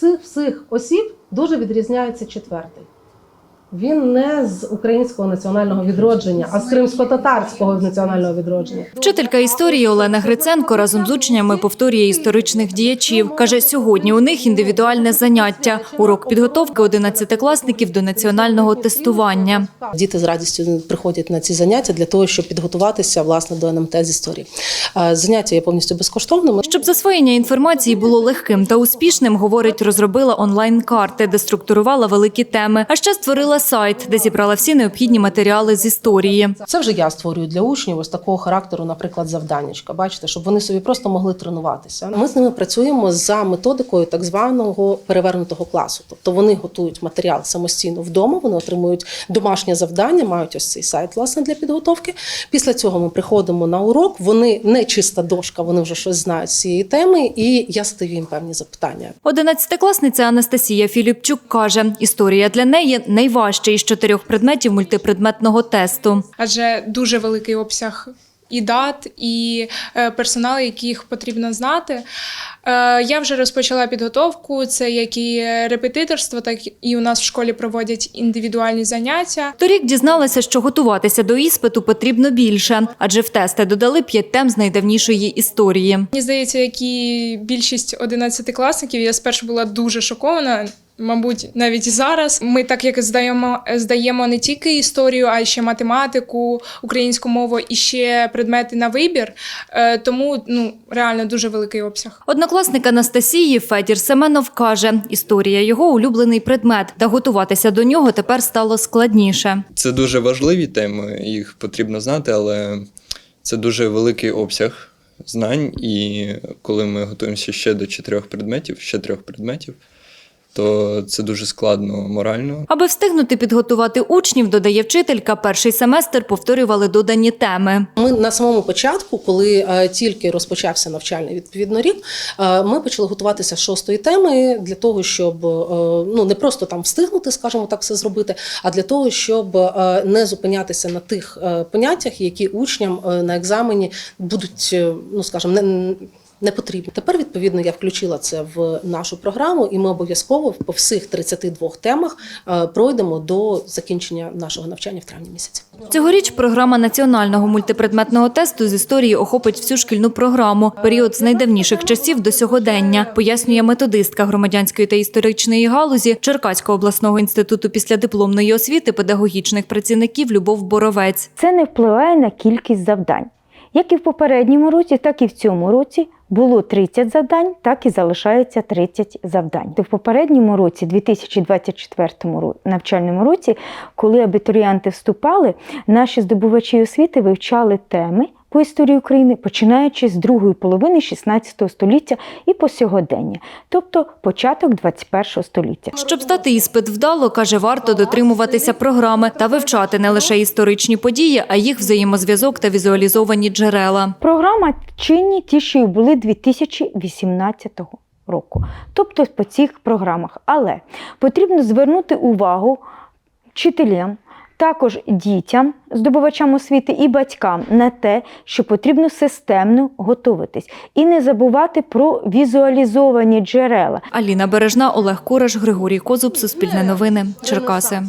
цих всіх осіб дуже відрізняється четвертий. Він не з українського національного відродження, а з кримсько-татарського національного відродження. Вчителька історії Олена Гриценко разом з учнями повторює історичних діячів. Каже, сьогодні у них індивідуальне заняття – урок підготовки одинадцятикласників до національного тестування. Діти з радістю приходять на ці заняття для того, щоб підготуватися власне до НМТ з історії. Заняття є повністю безкоштовними. Щоб засвоєння інформації було легким та успішним, говорить, розробила онлайн-карти, де структурувала великі теми, а ще створила сайт, де зібрала всі необхідні матеріали з історії. Це вже я створюю для учнів ось такого характеру, наприклад, завданнячка. Бачите, щоб вони собі просто могли тренуватися. Ми з ними працюємо за методикою так званого перевернутого класу. Тобто вони готують матеріал самостійно вдома, вони отримують домашнє завдання, мають ось цей сайт власне для підготовки. Після цього ми приходимо на урок. Вони не чиста дошка, вони вже щось знають з цієї теми, і я задаю їм певні запитання. Одинадцятикласниця Анастасія Філіпчук каже, історія для неї найважча із чотирьох предметів мультипредметного тесту. адже дуже великий обсяг і дат, і е, персоналу, яких потрібно знати. Е, Я вже розпочала підготовку. Це як і репетиторство, так і у нас в школі проводять індивідуальні заняття. Торік дізналася, що готуватися до іспиту потрібно більше, адже в тести додали п'ять тем з найдавнішої історії. Мені здається, як і більшість одинадцятикласників, я спершу була дуже шокована. Мабуть, навіть зараз ми так як здаємо, здаємо не тільки історію, а й ще математику, українську мову і ще предмети на вибір. Е, Тому ну реально дуже великий обсяг. Однокласник Анастасії Федір Семенов каже, історія його улюблений предмет, та готуватися до нього тепер стало складніше. Це дуже важливі теми, їх потрібно знати, але це дуже великий обсяг знань. І коли ми готуємося ще до чотирьох предметів, ще трьох предметів, то це дуже складно морально. Аби встигнути підготувати учнів, додає вчителька, перший семестр повторювали додані теми. Ми на самому початку, коли е, тільки розпочався навчальний відповідно рік, е, ми почали готуватися з шостої теми для того, щоб е, ну не просто там встигнути, скажімо так, все зробити, а для того, щоб не зупинятися на тих поняттях, які учням на екзамені будуть, ну скажімо, не. Не потрібно. Тепер, відповідно, я включила це в нашу програму, і ми обов'язково по всіх 32 темах е, пройдемо до закінчення нашого навчання в травні місяці. Цьогоріч програма національного мультипредметного тесту з історії охопить всю шкільну програму. Період з найдавніших часів до сьогодення, пояснює методистка громадянської та історичної галузі Черкаського обласного інституту післядипломної освіти педагогічних працівників Любов Боровець. Це не впливає на кількість завдань. Як і в попередньому році, так і в цьому році було 30 завдань, так і залишається 30 завдань. В попередньому році, 2024 ро- навчальному році, коли абітурієнти вступали, наші здобувачі освіти вивчали теми по історії України, починаючи з другої половини 16 століття і по сьогодення, тобто початок 21 століття. Щоб здати іспит вдало, каже, варто дотримуватися програми та вивчати не лише історичні події, а їх взаємозв'язок та візуалізовані джерела. Програма чинні ті, що й були 2018 року. Тобто по цих програмах. Але потрібно звернути увагу вчителям, також дітям, здобувачам освіти і батькам на те, що потрібно системно готуватись і не забувати про візуалізовані джерела. Аліна Бережна, Олег Кураш, Григорій Козуб, Суспільне новини, Черкаси.